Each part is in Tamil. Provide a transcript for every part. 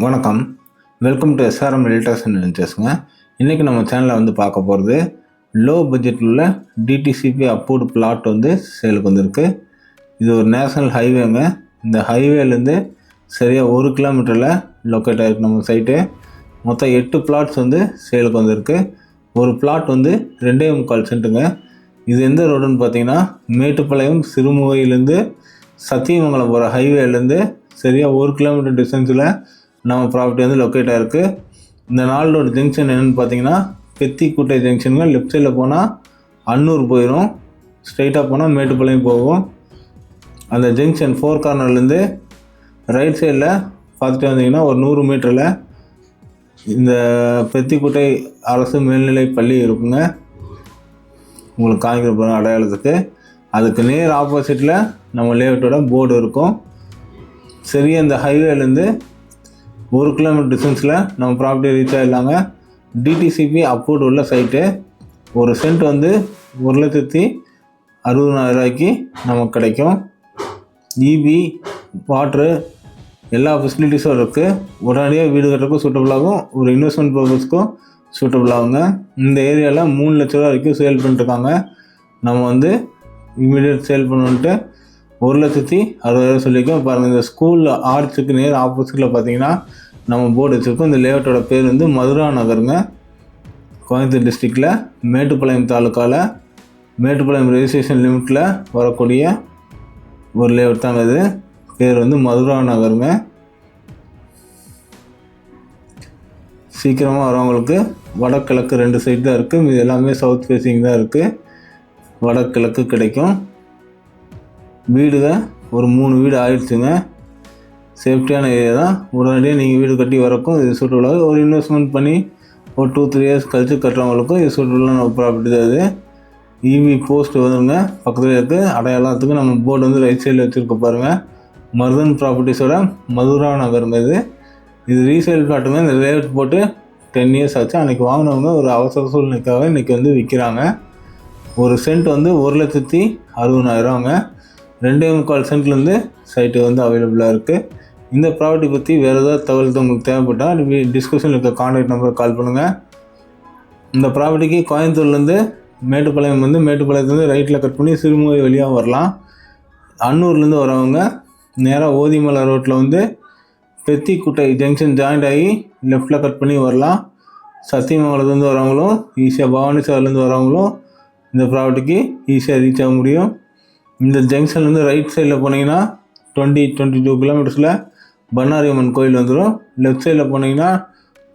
வணக்கம். வெல்கம் டு எஸ்ஆர்எம் ரிலேட்டர்ஸ் நினச்சஸ்ங்க இன்றைக்கி நம்ம சேனலில் வந்து பார்க்க போகிறது லோ பட்ஜெட்டில் உள்ள டிடிசிபி அப்ரூவ்டு பிளாட் வந்து சேலுக்கு வந்திருக்கு. இது ஒரு நேஷ்னல் ஹைவேங்க இந்த ஹைவேலேருந்து சரியாக ஒரு கிலோமீட்டரில் லொக்கேட் ஆகிருக்கு நம்ம சைட்டு மொத்தம் எட்டு பிளாட்ஸ் வந்து சேலுக்கு வந்திருக்கு. ஒரு பிளாட் வந்து ரெண்டே முக்கால் சென்ட்டுங்க இது எந்த ரோடுன்னு பார்த்தீங்கன்னா மேட்டுப்பாளையம் சிறுமுகையிலேருந்து சத்தியமங்கலம் போகிற ஹைவேலேருந்து சரியாக ஒரு கிலோமீட்டர் டிஸ்டன்ஸில் நம்ம ப்ராப்பர்ட்டி வந்து லொக்கேட் ஆகிருக்கு இந்த நாளில் ஒரு ஜங்ஷன் என்னென்னு பார்த்தீங்கன்னா பெத்திக்குட்டை ஜங்ஷனுங்க லெஃப்ட் சைடில் போனால் அன்னூர் போயிடும் ஸ்ட்ரைட்டாக போனால் மேட்டுப்பாளையம் போகும். அந்த ஜங்ஷன் ஃபோர் கார்னர்லேருந்து ரைட் சைடில் பார்த்துட்டு வந்தீங்கன்னா ஒரு நூறு மீட்டரில் இந்த பெத்திக்குட்டை அரசு மேல்நிலை பள்ளி இருக்குங்க. உங்களுக்கு காமிக்கிற போகிற அடையாளத்துக்கு. அதுக்கு நேர் ஆப்போசிட்டில் நம்ம லேஅவுட்டோட போர்டு இருக்கும். சரியாக இந்த ஹைவேலேருந்து ஒரு கிலோமீட்டர் டிஸ்டன்ஸில் நம்ம ப்ராப்பர்ட்டி ரீச் ஆகிடலாங்க டிடிசிபி அப்ரூவ்டு உள்ள சைட்டு ஒரு சென்ட் வந்து ஒரு லட்சத்தி அறுபதாயிரம் ரூபாய்க்கு நமக்கு கிடைக்கும். இபி வாட்ரு எல்லா ஃபெசிலிட்டிஸும் இருக்குது உடனடியாக வீடு கட்டுறதுக்கும் சூட்டபுளாகும் ஒரு இன்வெஸ்ட்மெண்ட் பர்பஸ்க்கும் சூட்டபுளாகுங்க இந்த ஏரியாவில் மூணு லட்ச ரூபா வரைக்கும் சேல் பண்ணிட்டுருக்காங்க நம்ம வந்து இமீடியட் சேல் பண்ணுன்ட்டு ஒரு லட்சத்தி அறுபதாயிரம் சொல்லியிருக்கோம். பாருங்கள் இந்த ஸ்கூலில் ஆர்ட்ஸுக்கு நேர் ஆப்போசிட்டில் பார்த்தீங்கன்னா நம்ம போர்டு வச்சுருக்கோம். இந்த லேஅவுட்டோட பேர் வந்து மதுரா நகருங்க. கோயம்புத்தூர் டிஸ்ட்ரிக்டில் மேட்டுப்பாளையம் தாலுக்காவில் மேட்டுப்பாளையம் ரெஜிஸ்ட்ரேஷன் லிமிட்டில் வரக்கூடிய ஒரு லேஅவுட் தாங்க இது. பேர் வந்து மதுரா நகருங்க. சீக்கிரமாக வரவங்களுக்கு வடகிழக்கு ரெண்டு சைடு தான் இருக்குது இது எல்லாமே சவுத் ஃபேஸிங் தான் இருக்குது வடகிழக்கு கிடைக்கும். வீடுங்க. ஒரு மூணு வீடு ஆயிடுச்சுங்க. சேஃப்டியான ஏரியா தான். உடனடியாக நீங்கள் வீடு கட்டி வரக்கும் இது சுற்றுலா ஒரு இன்வெஸ்ட்மெண்ட் பண்ணி ஒரு டூ த்ரீ இயர்ஸ் கழித்து கட்டுறவங்களுக்கும் இது சுற்றுலா ப்ராப்பர்ட்டி தான் இது. இவி போஸ்ட் வந்துங்க பக்கத்தில் இருக்குது அடையாளத்துக்கு நம்ம போர்டு வந்து ரைட் சைடில் வச்சுருக்க பாருங்கள் மருதன் ப்ராப்பர்ட்டிஸோட மதுரா நகருங்க இது. இது ரீசேல் பிளாட்டுங்க இந்த ரேட் போட்டு டென் இயர்ஸ் ஆச்சு. அன்றைக்கி வாங்கினவங்க ஒரு அவசர சூழ்நிலைக்காக இன்றைக்கி வந்து விற்கிறாங்க ஒரு சென்ட் வந்து ஒரு லட்சத்தி அறுபதாயிரம்ங்க. ரெண்டே முக்கால் சென்ட்லேருந்து சைட்டு வந்து அவைலபிளாக இருக்குது இந்த ப்ராப்பர்ட்டி பற்றி வேறு ஏதாவது தகவல் உங்களுக்கு தேவைப்பட்டால் டிஸ்கஷனில் இருக்க கான்டாக்ட் நம்பருக்கு கால் பண்ணுங்கள் இந்த ப்ராப்பர்ட்டிக்கு கோயம்புத்தூர்லேருந்து மேட்டுப்பாளையம் வந்து மேட்டுப்பாளையத்துலேருந்து ரைட்டில் கட் பண்ணி சிறுமுகை வழியாக வரலாம். அன்னூர்லேருந்து வரவங்க நேராக ஓதிமலை ரோட்டில் வந்து பெத்திக்குட்டை ஜங்ஷன் ஜாயிண்ட் ஆகி லெஃப்டில் கட் பண்ணி வரலாம். சத்தியமங்கலத்துலேருந்து வரவங்களும் ஈஸியாக பவானி சார்லேருந்து வரவங்களும் இந்த ப்ராப்பர்ட்டிக்கு ஈஸியாக ரீச் ஆக முடியும். இந்த ஜங்ஷன்லேருந்து ரைட் சைடில் போனீங்கன்னா டுவெண்ட்டி டுவெண்ட்டி டூ கிலோமீட்டர்ஸில் பண்ணாரி அம்மன் கோயில் வந்துடும். லெஃப்ட் சைடில் போனீங்கன்னா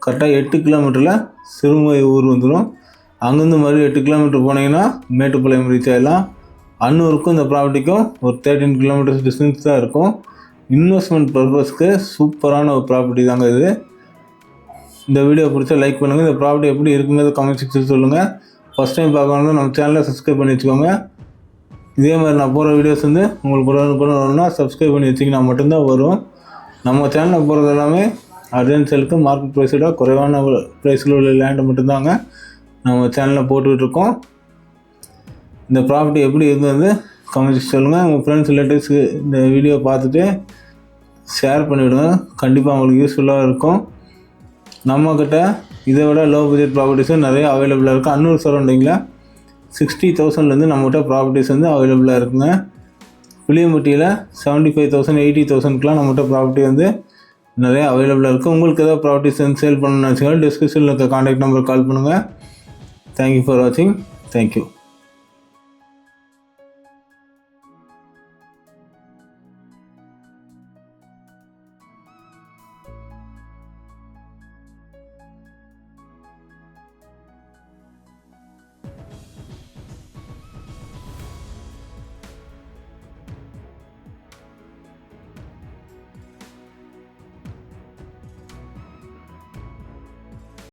கரெக்டாக எட்டு கிலோமீட்டரில் சிறுமுகை ஊர் வந்துடும். அங்கேருந்து மறுபடியும் எட்டு கிலோமீட்டர் போனீங்கன்னா மேட்டுப்பாளையம் ரீச் ஆகிடலாம் அன்னூருக்கும் இந்த ப்ராப்பர்ட்டிக்கும் ஒரு தேர்ட்டின் கிலோமீட்டர்ஸ் டிஸ்டன்ஸ் தான் இருக்கும். இன்வெஸ்ட்மெண்ட் பர்பஸ்க்கு சூப்பரான ஒரு ப்ராப்பர்ட்டி தாங்க இது. இந்த வீடியோ பிடிச்சா லைக் பண்ணுங்கள் இந்த ப்ராப்பர்ட்டி எப்படி இருக்குங்கிறது கமெண்ட் செக்ஷன் சொல்லுங்கள் ஃபஸ்ட் டைம் பார்க்கணும் நம்ம சேனலை சப்ஸ்கிரைப் பண்ணி வச்சுக்கோங்க. இதே மாதிரி நான் போகிற வீடியோஸ் வந்து உங்களுக்கு கூட வரணும்னா சப்ஸ்கிரைப் பண்ணி வச்சிங்கன்னா மட்டும்தான் வரும். நம்ம சேனலில் போகிறது எல்லாமே அர்ஜென்ட் செலுக்கு மார்க்கெட் ப்ரைஸோட குறைவான ப்ரைஸில் உள்ள லேண்டை மட்டும்தாங்க நம்ம சேனலில் போட்டுக்கிட்டுருக்கோம் இந்த ப்ராப்பர்ட்டி எப்படி இருந்தது கமெண்ட் சொல்லுங்கள் உங்கள் ஃப்ரெண்ட்ஸ் ரிலேட்டிவ்ஸ்க்கு இந்த வீடியோ பார்த்துட்டு ஷேர் பண்ணிவிடுங்க. கண்டிப்பாக அவங்களுக்கு யூஸ்ஃபுல்லாக இருக்கும். நம்மக்கிட்ட இதை விட லோ பட்ஜெட் ப்ராப்பர்ட்டிஸும் நிறைய அவைலபிளாக இருக்குது அன்னூர் சரௌண்டிங்கில் சிக்ஸ்டி தௌசண்ட்லேருந்து நம்மகிட்ட ப்ராப்பர்ட்டிஸ் வந்து அவைலபிளாக இருக்குங்க. புளியம்பட்டியில் செவன்ட்டி ஃபைவ் தௌசண்ட் எயிட்டி தௌசண்ட்க்குலாம் நம்மகிட்ட ப்ராப்பர்ட்டி வந்து நிறைய அவைலபிளாக இருக்குது உங்களுக்கு ஏதாவது ப்ராப்பர்ட்டிஸ் வந்து சேல் பண்ணணும்னு வச்சுக்கோங்க டிஸ்கிரிப்ஷனில் இருக்க காண்டாக்ட் நம்பர் கால் பண்ணுங்கள் தேங்க்யூ ஃபார் வாட்சிங் தேங்க்யூ